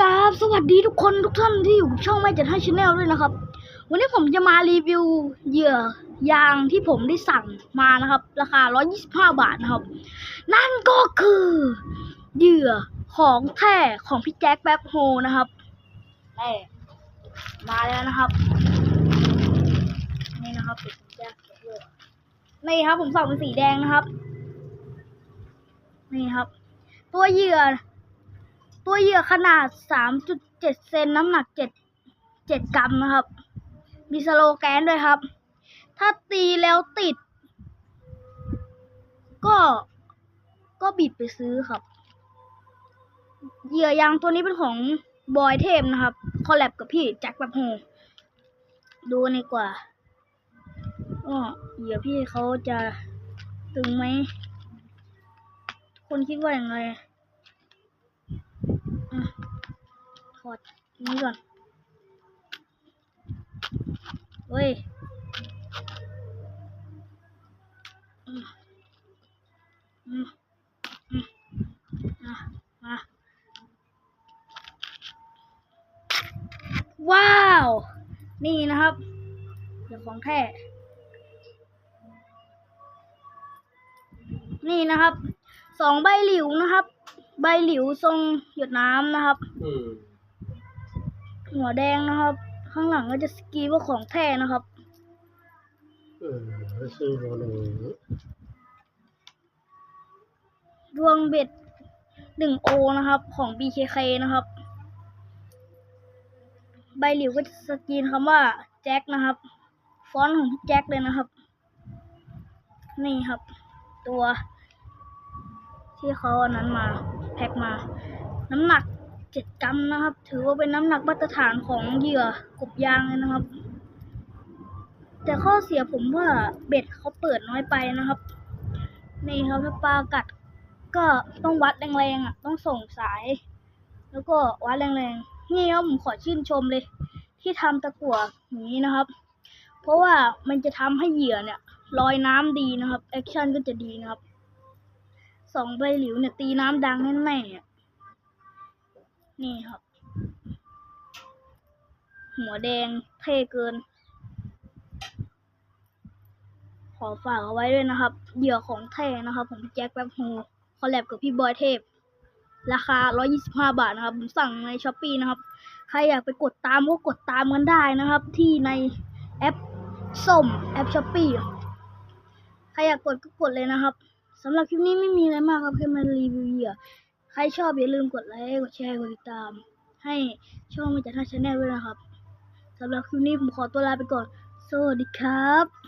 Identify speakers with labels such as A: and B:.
A: กราบสวัสดีทุกคนทุกท่านที่อยู่ช่องไม่จัดให้ชาแนลด้วยนะครับ วันนี้ผมจะมารีวิวเหยื่อยางที่ผมได้สั่งมานะครับ ราคา 125 บาทนะครับ นั่นก็คือเหยื่อของแท้ของพี่แจ็คแป๊บโฮนะครับนี่มาแล้วนะครับ นี่นะครับเป็นแจ็คนี่ครับผมสั่งเป็นสีแดงนะครับ นี่ครับ ตัวเหยื่อ ตัวเหยื่อขนาด 3.7 เซนน้ำหนัก 7 7 กรัมนะครับ มีสโลแกนด้วยครับ ถ้าตีแล้วติด ก็ก็บิดไปซื้อครับ เหยื่อยางตัวนี้เป็นของบอยเทพนะครับ คอลแลบกับพี่แจ็คแบบโฮดูกันดีกว่าก็เหยื่อพี่เขาจะตึงไหม คนคิดว่าอย่างไร อะถ อดนี้ก่อนเฮ้ยอืมอืมอืมอ้าว นี่นะครับ เดี๋ยวของแท้นี่นะครับ สองใบหลิวนะครับ ใบหลิวทรงหยดน้ำนะครับ
B: อืม
A: หัวแดงนะครับ ข้างหลังก็จะสกรีนว่าของแท้นะครับ
B: เออซื้อมาหนึ่ง
A: ดวงเบ็ดหนึ่งโอนะครับ ของ BKK นะครับ ใบหลิวก็จะสกรีนคำว่าแจ็คนะครับ ฟอนต์ของพี่แจ็คเลยนะครับ นี่ครับ ตัวที่เขาอันนั้นมา แพ็คมา น้ำหนัก เจ็ดกรัมนะครับ ถือว่าเป็นน้ำหนักมาตรฐานของเหยื่อกบยางเลยนะครับ แต่ข้อเสียผมว่าเบ็ดเขาเปิดน้อยไปนะครับ นี่ครับถ้าปลากัดก็ต้องวัดแรงๆอะ ต้องส่งสาย แล้วก็วัดแรงๆ นี่ครับผมขอชื่นชมเลย ที่ทำตะกั่วอย่างนี้นะครับ เพราะว่ามันจะทำให้เหยื่อเนี่ยลอยน้ำดีนะครับ แอคชั่นก็จะดีนะครับสองใบหลิวเนี่ยตีน้ำดังแน่ๆ นี่ครับ หัวแดงเท่เกิน ขอฝากเอาไว้ด้วยนะครับ เหยื่อของแท้นะครับ ผมแจ็คแป๊บโฮคอลแลบกับพี่บอยเทพ ราคา 125 บาทนะครับ ผมสั่งในช้อปปีนะครับ ใครอยากไปกดตามก็กดตามกันได้นะครับ ที่ในแอปส้มแอปช้อปปีใครอยากกดก็กดเลยนะครับสำหรับคลิปนี้ไม่มีอะไรมากครับแค่มารีวิวเหยื่อ รชอบอย่าลืมกดไลค์ กดแชร์ กดติดตาม ให้ช่องมาจากท่าชาแนลด้วยนะครับสำหรับคลิปนี้ผมขอตัวลาไปก่อน สวัสดีครับ